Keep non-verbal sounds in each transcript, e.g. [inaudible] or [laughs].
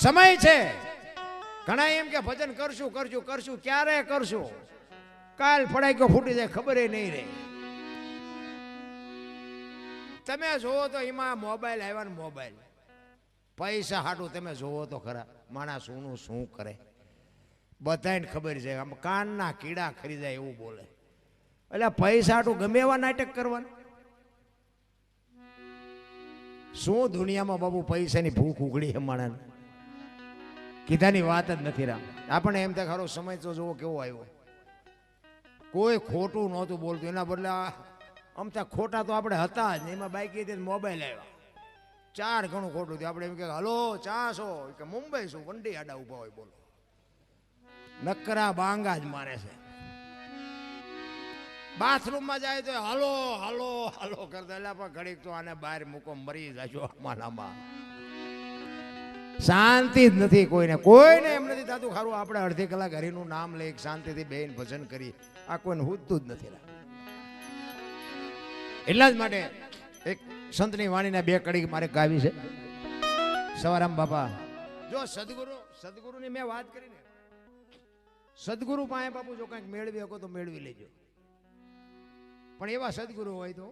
સમય છે. ઘણા એમ કે ભજન કરશું કરશું કરશું, ક્યારે કરશું? કાલ ફડાઈકો ફૂટી જાય, ખબર નહીં રહે. તમે જોવો તો એમાં મોબાઈલ આવ્યા ને મોબાઈલ. પૈસા હાટું તમે જોવો તો ખરા. માણસ શું શું કરે? બધાને ખબર છે. આમ કાનના કીડા ખરીદાય એવું બોલે. એટલે પૈસા હાટું ગમે એવા નાટક કરવાના. શું દુનિયામાં બાબુ પૈસાની ભૂખ ઉઘડી છે માણસ કીધાની વાત જ નથી રામ. આપણે એમ થાય ખરો સમય તો જોવો કેવો આવ્યો. કોઈ ખોટું નહોતું બોલતું. એના બદલે અમતા ખોટા તો આપણે હતા જ. એમાં બાઈક મોબાઈલ આવ્યા. ચાર ઘણું ખોટું થયું. આપણે એમ કે હલો, ચા છો? કે મુંબઈ શું વંડી આડા ઊભા હોય બોલો. નકરા બાંગા જ મારે છે. બાથરૂમમાં જાય તો હલો હલો હલો કરતા. એટલે પણ ઘડીક તો આને બહાર મૂકો, મરી જજો આમાનામાં શાંતિ જ નથી કોઈને. કોઈને એમ નથી થતું ખારું આપણે અડધી કલાક હરિનું નામ લઈ શાંતિથી બેન ભજન કરી આ કોઈને હુજતું જ નથી એટલા જ માટે એક સંતની વાણીના બે કડી મારે ગાવી છે. સવારામ, બાપા. જો સદગુરુ, સદગુરુની મેં વાત કરી ને સદગુરુ પાસે બાપુ જો કંઈક મેળવી શકો તો મેળવી લેજો. પણ એવા સદગુરુ હોય તો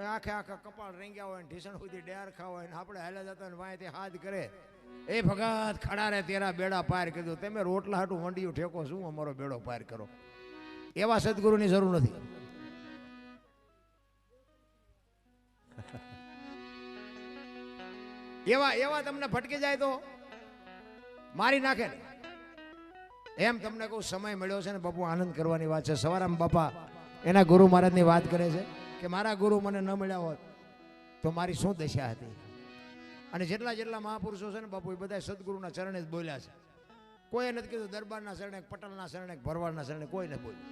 આખે આખા કપાળ રેંગ્યા હોય ઢીસણ સુધી ડેર ખા હોય ને આપણે હાલ્યા જતા ને વાંયથી હાથ કરે. એ ભગત ખડા રે તેરા બેડા પાર કીધું, તમે રોટલા હાટું વંડિયું ઠેકો, શું અમારો બેડો પાર કરો? એવા સદગુરુની જરૂર નથી. એવા એવા તમને ફટકી જાય તો મારી નાખે ને. એમ તમને કહું સમય મળ્યો છે ને બાપુ આનંદ કરવાની વાત છે. સવારામ બાપા એના ગુરુ મહારાજની વાત કરે છે. કે મારા ગુરુ મને ન મળ્યા હોત, તો મારી શું દશા હતી? અને જેટલા જેટલા મહાપુરુષો છે ને બાપુ, એ બધા સદગુરુના ચરણે જ બોલ્યા છે. કોઈએ નથી કીધું, દરબારના શરણે પટલના શરણે ભરવાડના શરણે કોઈ નથી બોલ્યું.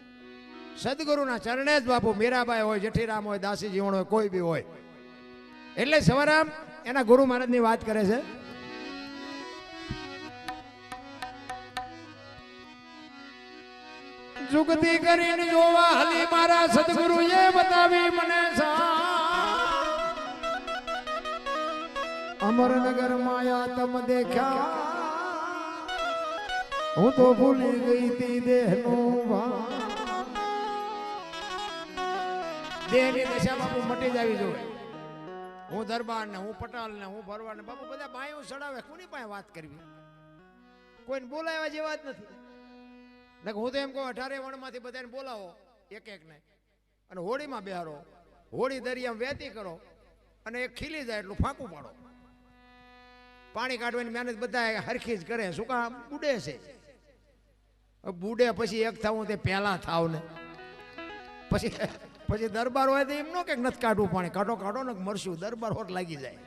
સદગુરુના ચરણે જ બાપુ મીરાબાઈ હોય, જેઠીરામ હોય દાસી જીવણ હોય, કોઈ બી હોય. એટલે સવારામ એના ગુરુ મહારાજની વાત કરે છે જુગતી કરીને જોવા હલી મારા સદગુરુએ બતાવી મને અમરનગર માયા તમ દેખ્યા હું તો ભૂલી ગઈ તી દેહનું દેહની દશા બાપુ મટી જાવી જોઈએ હું દરબાર ને હું પટાલ ને હું ભરવાડ ને બાપુ બધા બાયું ચડાવે, કોની પાસે વાત કરવી? કોઈને બોલાવ્યા જેવા જ નથી. ને હું તો એમ કહું, અઢારે વણમાંથી બધાને બોલાવો, એક એક ને. અને હોળીમાં બેહારો, હોળી દરિયામાં વહેતી કરો અને એ ખીલી જાય એટલું ફાંકું પાડો. પાણી કાઢવાની મહેનત બધા હરખી જ કરે. શું કામ? બુડે છે. બુડે પછી એક થવું તે પહેલા થાવ ને. પછી પછી દરબાર હોય તો એમ નો કે નથી કાઢવું પાણી. કાઢો કાઢો ને મરશું. દરબાર હોટ લાગી જાય.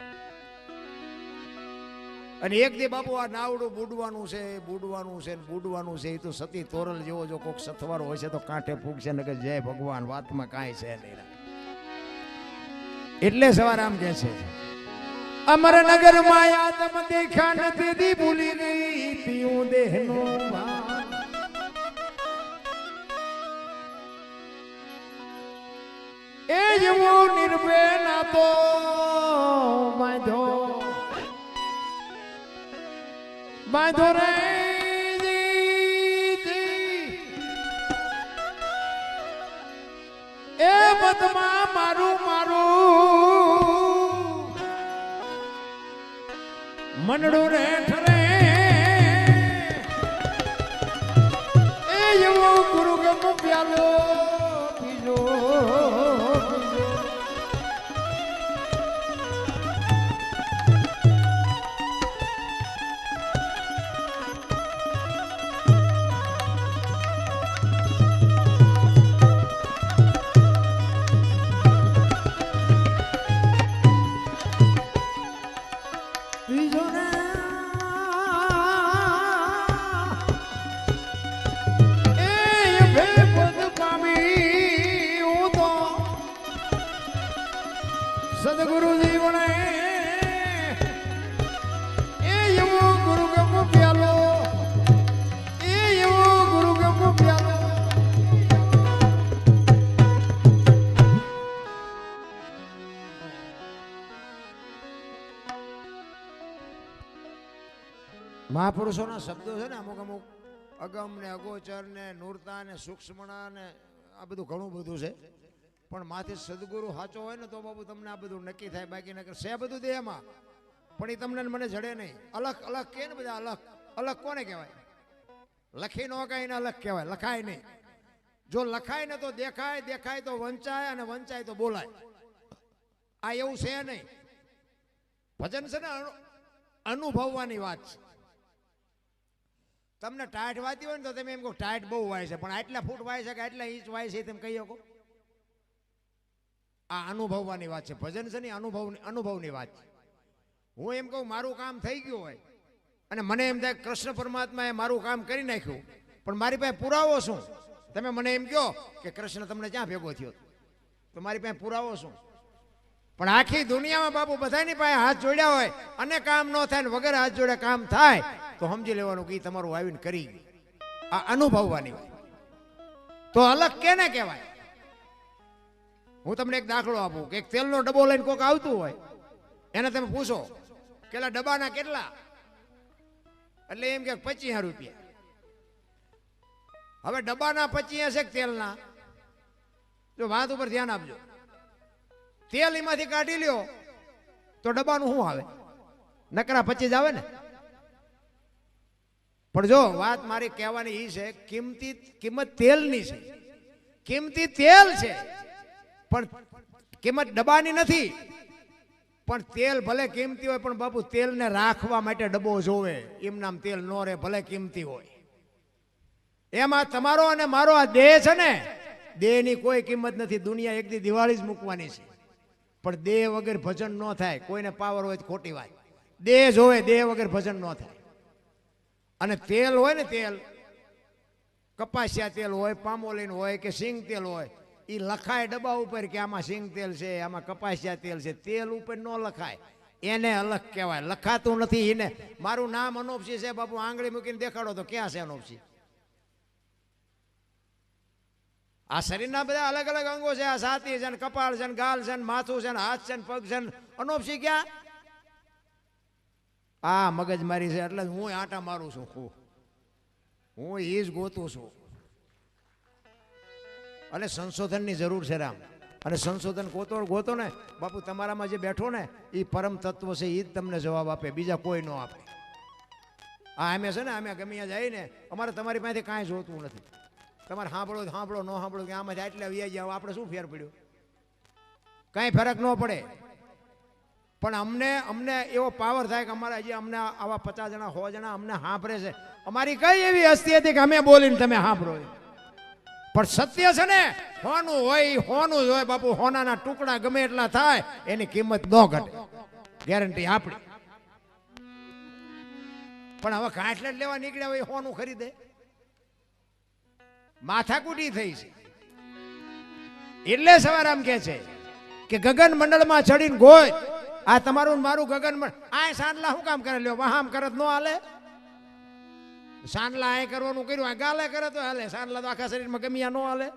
અને એક દી બાપુ, આ નાવડું બુડવાનું છે બુડવાનું છે બુડવાનું છે, એ તો સતી તોરલ જેવો જો કોક સથવારો હશે તો કાંઠે ફૂગશે ને કે જય ભગવાન, વાતમાં કાંઈ છે નહીં. એટલે સવાર આમ કે છે. અમરનગર માયા તમ દેખ્યા નથી, દી ભૂલી ગઈ પીવું દેહ નો એ જેવો નિર્ભય ના તો બાંધો રે. એ બદમાં મારું મારું. મનડું રે. ઠરે એ એવો ગુરુ ગમ પ્યાલો. મહાપુરુષોના શબ્દો છે ને અમુક અમુક અગમ ને અગોચર ને નૂરતા ને સૂક્ષ્મણા ને આ બધું ઘણું બધું છે. પણ માથે સદગુરુ સાચો હોય ને તો બાબુ તમને આ બધું નક્કી થાય, બાકી નક્કી છે બધું દેહમાં. પણ એ તમને મને જડે નહીં. અલગ અલગ કે ને બધા અલગ અલગ કોને કહેવાય? લખી નો કાંઈ ને અલગ કહેવાય, લખાય નહીં. જો લખાય ને તો દેખાય દેખાય તો વંચાય અને વંચાય તો બોલાય. આ એવું છે નહીં. ભજન છે ને અનુભવવાની વાત છે. તમને ટાઈટ વાતી હોય ને તો તમે એમ કહો ટાઈટ બહુ વાય છે. પણ આટલા ફૂટ વાય છે કે આટલા ઇંચ વાય છે તમે કહી શકો. આ અનુભવવાની વાત છે. ભજન છે ને અનુભવ અનુભવની વાત છે. હું એમ કહું, મારું કામ થઈ ગયું હોય. અને મને એમ થાય, કૃષ્ણ પરમાત્માએ મારું કામ કરી નાખ્યું. પણ મારી પાસે પુરાવો શું? તમે મને એમ કહો કે કૃષ્ણ તમને ક્યાં ભેગો થયો? તો મારી પાસે પુરાવો શું? પણ આખી દુનિયામાં બાપુ બધાની પાસે હાથ જોડ્યા હોય. અને કામ ન થાય વગર હાથ જોડે કામ થાય. તો સમજી લેવાનું કે તમારું આવીને કરી ગયું. આ અનુભવવાની વાત. તો અલગ કેને કહેવાય? હું તમને એક દાખલો આપું કે એક તેલનો ડબ્બો લઈને કોઈક આવતું હોય, એને તમે પૂછો કેલા ડબ્બાના કેટલા? એટલે એમ કે પચીસ રૂપિયા. હવે ડબ્બાના પચીસ છે તેલના? જો વાત ઉપર ધ્યાન આપજો. તેલ એમાંથી કાઢી લ્યો તો ડબ્બાનું શું આવે? નકરા પચીસ આવે ને? પણ જો વાત મારી કહેવાની એ છે, કિંમતી, કિંમત તેલની છે. કિંમતી તેલ છે, પણ કિંમત ડબ્બાની નથી. પણ તેલ ભલે કિંમતી હોય, પણ બાપુ તેલને રાખવા માટે ડબ્બો જોવે. એમ નામ તેલ નો રહે, ભલે કિંમતી હોય. એમાં તમારો અને મારો આ દેહ છે ને, દેહની કોઈ કિંમત નથી. દુનિયા એક દિવાળી જ મૂકવાની છે. પણ દેહ વગર ભજન ન થાય. કોઈને પાવર હોય તો ખોટી વાત. દેહ જોવે, દેહ વગર ભજન ન થાય. અને તેલ હોય ને તેલ, કપાસિયા તેલ હોય, પામોલીન હોય કે સિંગ તેલ હોય એ લખાય ડબ્બા ઉપર કે આમાં સિંગ તેલ છે, આમાં કપાસિયા તેલ છે. તેલ ઉપર ન લખાય. એને અલગ કહેવાય. લખાતું નથી એને મારું નામ અનોપસી છે, બાપુ, આંગળી મૂકીને દેખાડો તો ક્યાં છે અનોપસી? આ શરીરના બધા અલગ અલગ અંગો છે. આ છાતી છે ને કપાળ છે ને ગાલ છે ને માથું છે ને હાથ છે ને પગ છે ને અનોપસી ક્યાં? આ મગજ મારી છે એટલે હું આટા મારું છું હું હું એ જ ગોતું છું. અને સંશોધનની જરૂર છે રામ. અને સંશોધન ગોતો ગોતો ને, બાપુ તમારામાં જે બેઠો ને એ પરમ તત્વ છે એ જ તમને જવાબ આપે, બીજા કોઈ ન આપે. આ અમે છે ને, અમે ગમે ત્યાં જઈએ ને, અમારે તમારી પાસેથી કાંઈ જોતું નથી. તમારે સાંભળો સાંભળો, ન સાંભળો, કે આમાંથી આટલા વ્યાજ જાવ આપણે શું ફેર પડ્યો? કાંઈ ફરક ન પડે. પણ અમને અમને એવો પાવર થાય કે અમારા હજી અમને આવા પચાસ જણા, સો જણા અમને સાંભળે છે. અમારી કઈ એવી હસ્તી હતી કે અમે બોલીને તમે સાંભળો પણ સત્ય છે ને, હોનું હોય હોનું જ હોય, બાપુ, હોનાના ટુકડા ગમે એટલા થાય, એની કિંમત ન ઘટે. ગેરંટી આપણી. પણ હવે કાટલેટ લેવા નીકળ્યા હોય હોનું ખરીદે. માથાકૂટી થઈ છે. એટલે સવારામ કે છે કે ગગન મંડળમાં ચડીને ગોય આ તમારું મારું ગગન આ સાંડલા શું કામ કરે? લ્યો, વહામ કરત નો હાલે. સાંડલા એ કરવાનું કર્યું, આ ગાલે કરે તો હાલે. સાંડલા તો આખા શરીરમાં ગમ્યા નો હાલે.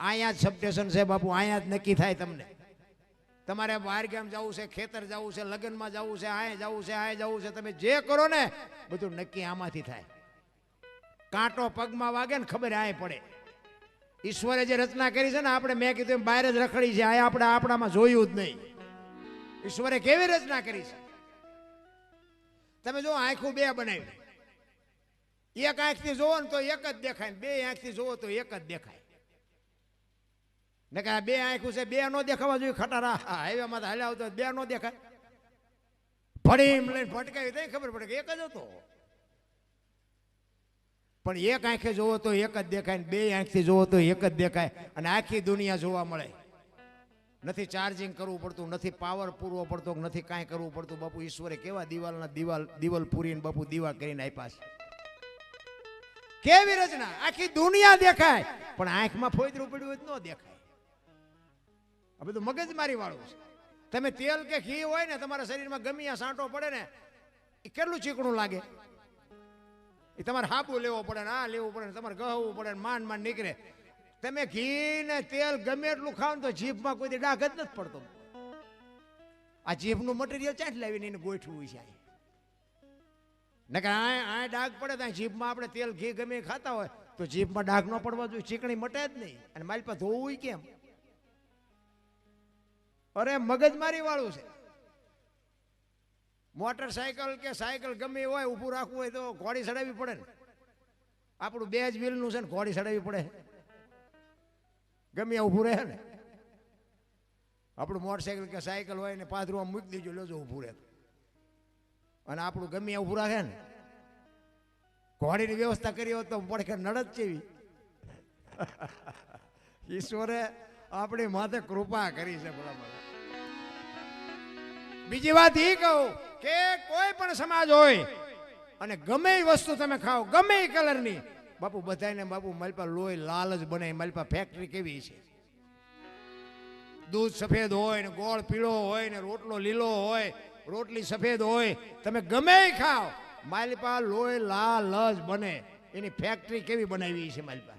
અહીંયા જ સબસ્ટેશન છે બાપુ અહીંયા જ નક્કી થાય તમને. તમારે બહાર ગામ જવું છે, ખેતર જવું છે, લગ્નમાં જવું છે, આય જવું છે, આય જવું છે, તમે જે કરો ને, બધું નક્કી આમાંથી થાય. કાંટો પગમાં વાગે ને ખબર આય પડે. ઈશ્વરે જે રચના કરી છે ને, આપણે મેં કીધું બહાર જ રખડી છે આ આપણે આપણામાં જોયું જ નહીં. ઈશ્વરે કેવી રચના કરી છે? તમે જો આંખું બે બનાવી એક આંખથી જોવો ને તો એક જ દેખાય બે આંખથી જોવો તો એક જ દેખાય. ને કે બે આંખું છે, બે નો દેખાવા જોઈએ ખટારા. હાઈવેમાં હાલ્યા આવતો બે નો દેખાય. ફડીમ લઈને ફટકાવી તો ખબર પડે કે એક જ હતો. પણ એક આંખે જોવો તો એક જ દેખાય બે આંખથી જોવો તો એક જ દેખાય. અને આખી દુનિયા જોવા મળે. નથી ચાર્જિંગ કરવું પડતું, નથી પાવર પૂરવો પડતો, નથી કાંઈ કરવું પડતું. બાપુ, ઈશ્વરે કેવા દિવાલના દિવાલ દિવાલ પૂરીને બાપુ દીવા કરીને આપ્યા છે. કેવી રચના? આખી દુનિયા દેખાય. પણ આંખમાં ફોઈદરું પડ્યું હોય ન દેખાય. આ બધું મગજમારી વાળું છે. તમે તેલ કે ઘી હોય ને, તમારા શરીરમાં ગમી આ સાંટો પડે ને, એ કેટલું ચીકણું લાગે? એ તમારે હાબુ લેવો પડે ને, આ લેવું પડે ને, તમારે ગહવું પડે ને, માંડ માંડ નીકળે. તમે ઘી ને તેલ ગમે એટલું ખાવ ને તો જીભમાં કોઈ ડાઘ જ નથી પડતો. આ જીભનું મટીરિયલ ચાટ લાવીને એને ગોઠવું છે. નકર આ આ ડાઘ પડે ત્યાં જીભમાં આપણે તેલ ઘી ગમે ખાતા હોય તો જીભમાં ડાઘ ન પડવા જોઈએ, ચીકણી મટે જ નહીં. અને મારી પાસે ધોવું કેમ? અરે મગજમારી વાળું છે. મોટરસાયકલ કે સાયકલ ગમે હોય, ઊભું રાખવું હોય તો ઘોડી ચડાવવી પડે ને. આપણું બે જ વ્હીલનું છે ને, ઘોડી ચડાવવી પડે. ગમે ઊભું રહે ને. આપણું મોટરસાઇકલ કે સાયકલ હોય ને પાથરું આમ મૂકી દેજો લેજો ઊભું રહે અને આપણું ગમે ઊભું રાખે ને. ઘોડીની વ્યવસ્થા કરી હોત તો પડખે નડત જેવી [laughs] ઈશ્વરે આપણી માથે કૃપા કરી છે ભલા ભલા બીજી વાત એ કહું કે કોઈ પણ સમાજ હોય અને ગમે વસ્તુ તમે ખાઓ, ગમે કલરની બાપુ બધાને બાપુ મારી પાસે લોહી લાલ જ બને, મારી પાસે ફેક્ટરી કેવી છે? દૂધ સફેદ હોય ને ગોળ પીળો હોય ને રોટલો લીલો હોય, રોટલી સફેદ હોય, તમે ગમે ખાવ પાસે લોહી લાલ જ બને. એની ફેક્ટરી કેવી બનાવી છે માલપા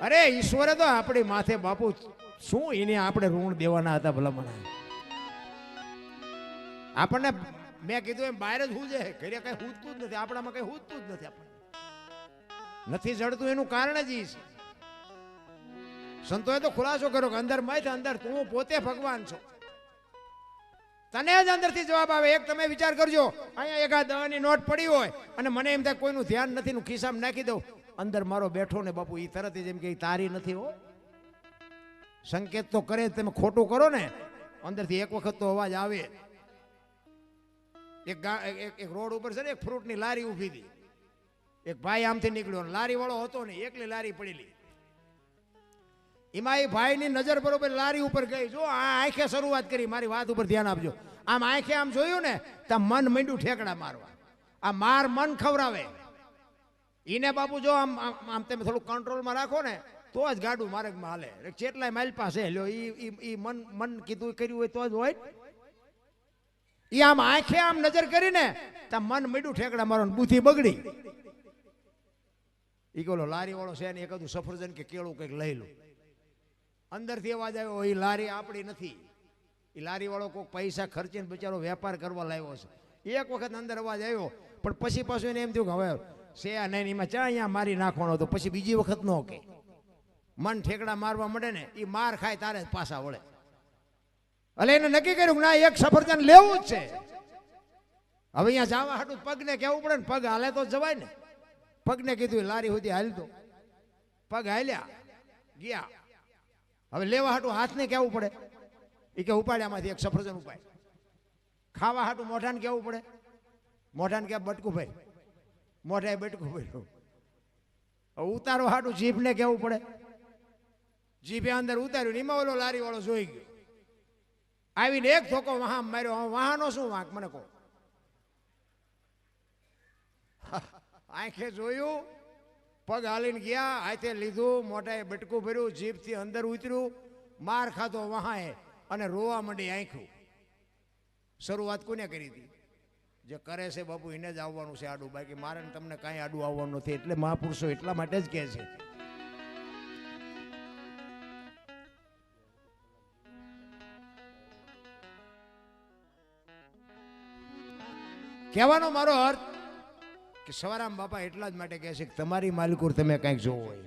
અરે, ઈશ્વરે તો આપણી માથે બાપુ શું એને આપણે ઋણ દેવાના હતા ભલા મને આપણને મેં કીધું એમ બહાર જ હું છે, ઘરે કઈ હૂજતું જ નથી, આપણામાં કઈ હૂજતું જ નથી આપણને. નથી જડતું, એનું કારણ જ છે. સંતોએ તો ખુલાસો કર્યો કે અંદર મય અંદર તું પોતે ભગવાન છો. તને જ અંદરથી જવાબ આવે, એક તમે વિચાર કરજો, અહીંયા એક દવાની નોટ પડી હોય અને મને એમ થાય કોઈનું ધ્યાન નથી, હું ખિસ્સામાં નાખી દઉં. અંદર મારો બેઠો ને બાપુ એ તરત જ એમ કે તારી નથી હો. સંકેત તો કરે તમે ખોટું કરો ને, અંદરથી એક વખત તો અવાજ આવે. એક એક રોડ ઉપર છે ને, એક ફ્રૂટની લારી ઊભી હતી. એક ભાઈ આમથી નીકળ્યો લારી વાળો હતો ને એકલી લારી પડેલી. એમાં એ ભાઈની નજર બરોબર લારી ઉપર ગઈ. જો આ આંખે શરૂઆત કરી, મારી વાત ઉપર ધ્યાન આપજો. આમ આંખે આમ જોયું ને, તો મન મીંડું ઠેકડા મારવા. આ માર મન ખવરાવે એને બાપુ જો આમ આમ તમે થોડું કંટ્રોલમાં રાખો ને, તો જ ગાડું માર્ગમાં હાલે. ચેટલાય માઇલ પાસે લ્યો, ઈ મન મન કીધું કર્યું હોય તો જ હોય. એ આમ આંખે આમ નજર કરીને, તો મન મીડું ઠેકડા મારો બુદ્ધિ બગડી. ઈ બોલો લારી વાળો છે ને એકાદું સફરજન કે કેળું કંઈક લઈ લો. અંદરથી અવાજ આવ્યો એ લારી આપણી નથી. એ લારીવાળો કોઈક પૈસા ખર્ચીને બિચારો વેપાર કરવા લાવ્યો છે. એક વખત અંદર અવાજ આવ્યો, પણ પછી પાછું એને એમ થયું કે, હવે છે આ નહીં એમાં ચા અહીંયા મારી નાખવાનો હતો, પછી બીજી વખત ન કે. મન ઠેકડા મારવા મળે ને એ માર ખાય તારે પાછા વળે. એટલે એને નક્કી કર્યું કે, ના, એક સફરજન લેવું જ છે. હવે અહીંયા જવા હાટું પગને કેવું પડે ને, પગ હાલે તો જવાય ને. પગને કીધું લારી સુધી હાલતો પગ હાલ્યા, ગયા. હવે લેવા હાટું હાથને કેવું પડે. એ કે ઉપાડ્યામાંથી એક સફરજન ઉપાય ખાવા હાટું મોઢાને કેવું પડે. મોઢાને કે બટકું ભાઈ. મોઢાએ બટકું હવે ઉતારો હાટું જીભને કેવું પડે. જીભે અંદર ઉતાર્યું એમાં ઓલો લારીવાળો જોઈ ગયો. આવીને એક થોકો વહાં માર્યો. વહાનો શું વાંક? મને કહો. આંખે જોયું, પગ હાલીને ગયા, હાથે લીધું, મોઢાએ બટકું ભર્યું, જીભથી અંદર ઉતર્યું, માર ખાધો વહાએ અને રોવા માંડી આંખ્યું. શરૂઆત કોને કરી હતી? જે કરે છે બાપુ, એને જ આવવાનું છે આડું. બાકી મારે તમને કાંઈ આડું આવવાનું નથી. એટલે મહાપુરુષો એટલા માટે જ કહે છે. કહેવાનો મારો અર્થ કે સવારામ બાપા એટલા જ માટે કહે છે કે તમારી માલિકુર તમે કંઈક જોવો હોય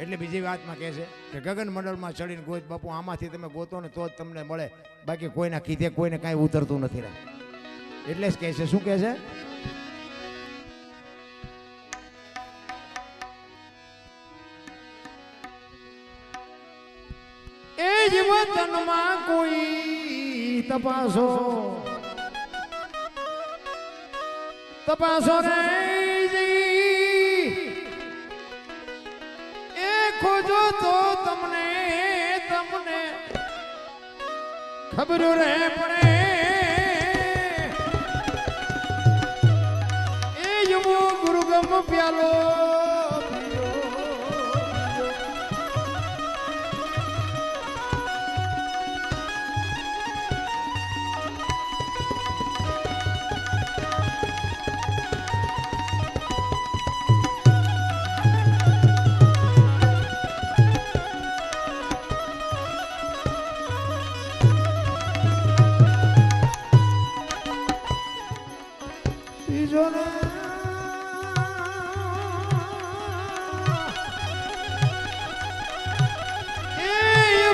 એટલે બીજી વાતમાં કહે છે કે ગગન મંડળમાં ચડીને ગોત બાપુ, આમાંથી તમે ગોતો ને તો જ તમને મળે. બાકી કોઈના કીધે કોઈને કાંઈ ઉતરતું નથી રહે એટલે જ કહે છે, શું કહે છે? એ જ વતનમાં કોઈ તપાસો. તપાસો જી. એ ખોજો તો તમને તમને ખબર રે પડે એ જમો ગુરુગમ પ્યાલો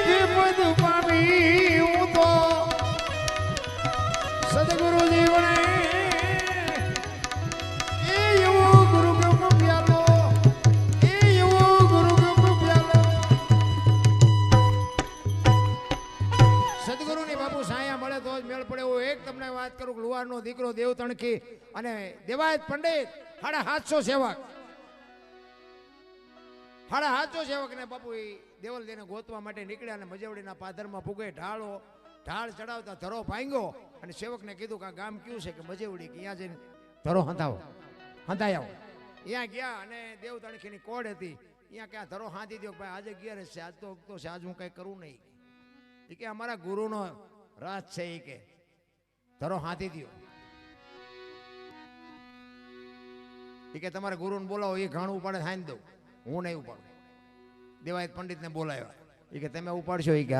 ભીપદ પાડ કરું કે લુહારનો દીકરો દેવ તણખી અને દેવાયત પંડિત સાડા સાતસો સેવક. સાડા સાતસો સેવક ને બાપુ દેવલ દેને ગોતવા માટે નીકળ્યા અને મજવડીના પાદરમાં ફૂગે ઢાળો, ઢાળ ચડાવતા ધરો ભાંગ્યો અને સેવકને કીધું કે આ ગામ કયું છે કે મજેવડી, કે ત્યાં જઈને ધરો હંધાવો, હંધાઈ આવો. ત્યાં ગયા અને દેવ તણખીની કોડ હતી. અહીંયા ક્યાં ધરો હાંધી દો ભાઈ આજે ગયા છે આજ તો આજ હું કંઈ કરું નહીં. કે અમારા ગુરુનો રાજ છે એ કે. ધરો હાથી દો એ કે તમારે ગુરુને બોલાવો એ ઘાણું ઉપાડે હાંધી દઉં. હું નહીં ઉપાડું. દેવાયત પંડિતને બોલાવ્યા. એ કે તમે ઉપાડશો? એ કે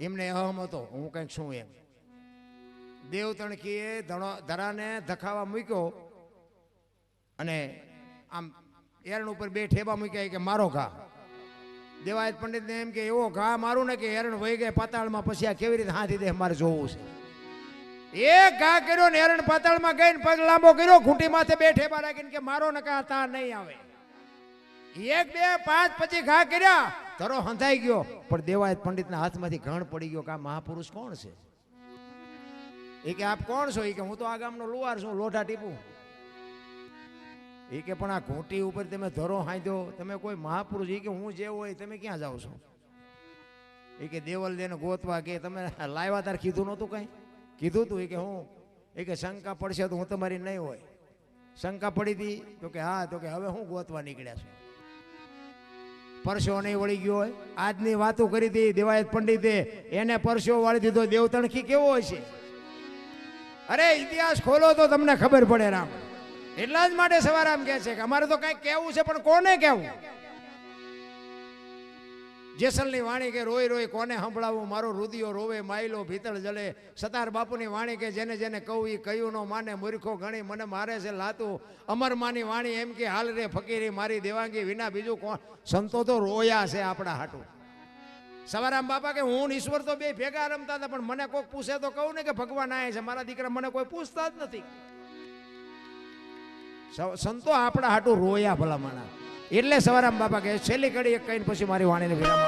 એમને અહમ હતો. હું કંઈક શું એમ. દેવ તણકીએ ધણો, ધરાને ધખાવા મૂક્યો અને આમ એરણ ઉપર બે ઠેબા મૂક્યા. કે મારો ઘા. દેવાયત પંડિતને એમ કે, એવો ઘા મારું ને કે હેરણ વહી ગયા પાતાળમાં, પછી આ કેવી રીતે હાથી દે, મારે જોવું છે. એક ઘા કર્યો ને હેરણ પાતાળમાં ગઈને પગ લાંબો કર્યો ઘૂંટી માથે બેઠે ઠેબા રાખીને કે, મારો ને કા તા નહીં આવે. એક, બે, પાંચ, પછી ઘા કર્યા, ધરો હંધાઈ ગયો. પણ દેવાયત પંડિતના હાથમાંથી ઘણ પડી ગયો કે આ મહાપુરુષ કોણ છે? એ કે, આપ કોણ છો? એ કે, હું તો આ ગામનો લુવાર છું, લોઢા ટીપું. એ કે પણ આ ઘૂંટી ઉપર તમે ધરો હાંધ્યો, તમે કોઈ મહાપુરુષ, એ કે હું જે હોય તમે ક્યાં જાઓ છો? એ કે દેવલ દેને ગોતવા કે તમે લાવ્યા તાર કીધું નહોતું કઈ? કીધું તું એ કે હું, એ કે શંકા પડશે તો હું તમારી નહીં હોય. શંકા પડી હતી તો કે હા, તો કે હવે હું ગોતવા નીકળ્યા છું. પરસો નહીં વળી ગયો હોય. આજની વાતો કરી હતી દેવાયત પંડિતે, એને પરસો વાળી દીધો. દેવતણખી કેવો હોય છે અરે ઇતિહાસ ખોલો તો તમને ખબર પડે રામ. એટલા જ માટે સવારામ કહે છે કે અમારે તો કઈ કહેવું છે, પણ કોને કહેવું? જેસલની વાણી કે રોય રોય કોને સંભળાવું? મારો રુદિયો રોવે, માયલો ભીતળ જલે. સતાર બાપુની વાણી કે જેને જેને કહું એ કયું નો માને, મૂર્ખો ગણી, મને મારે છે લાતું. અમરમાની વાણી એમ કે, હાલ રે ફકીરી, મારી દેવાંગી વિના બીજું કોણ? સંતો તો રોયા છે આપણા હાટું. સવારામ બાપા કે, હું ઈશ્વર તો બે ભેગા રમતા હતા, પણ મને કોઈક પૂછે તો કહું ને કે ભગવાન આય છે. મારા દીકરા મને કોઈ પૂછતા જ નથી. સંતો આપણા હાટું રોયા ભલા માણા એટલે સવારામ બાપા કહે, છેલ્લી કડી એક કહીને પછી મારી વાણીને વિરામ